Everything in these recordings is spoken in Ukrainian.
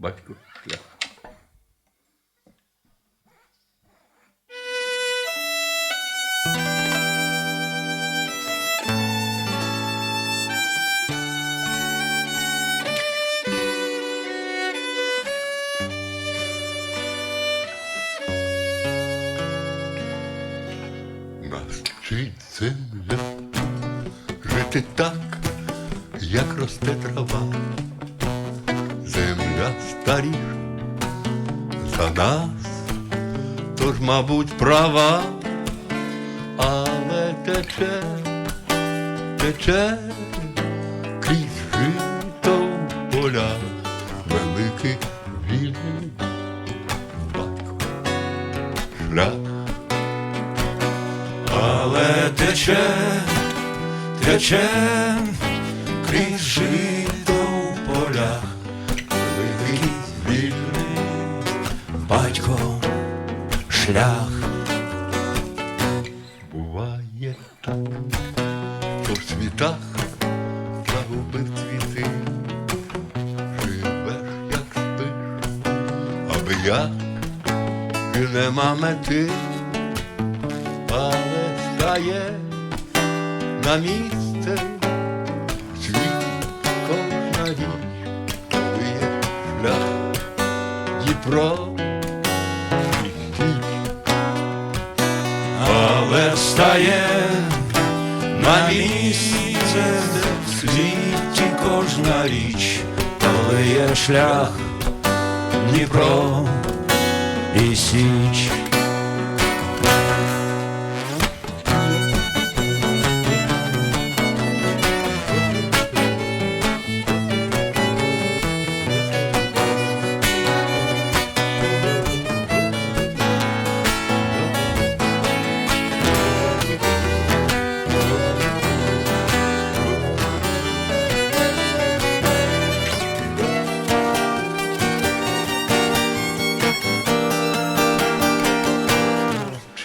батько шлях. Нас земля жити так, як росте трава. Земля старіша за нас, тож, мабуть, права, але тече, тече крізь жито в поля, великий вільний батько шлях. Але тече, тече крізь жито в полях, батько шлях. буває так, що в світах загубив цвіти, живеш, як спиш, аби як і нема мети, але стає на місце світ кожна річ, Дніпро але стає на місце світі кожна річ, коли є шлях, Дніпро і Січ.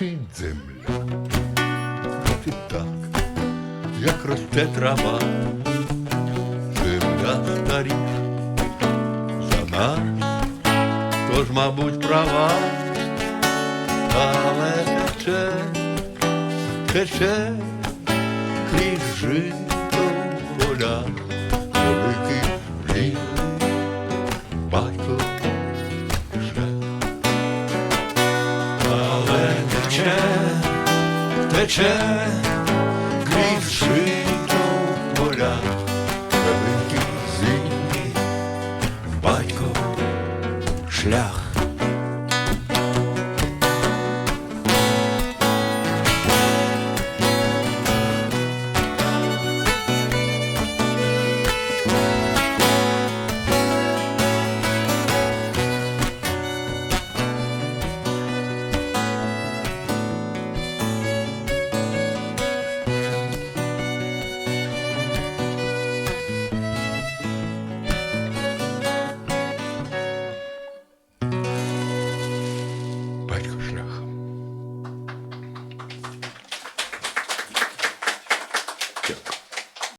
Вчить земля, І так, як росте трава, земля старіша за нас, тож, мабуть, права, але тече, тече тече крізь жито поля, Великий зимній батько шлях.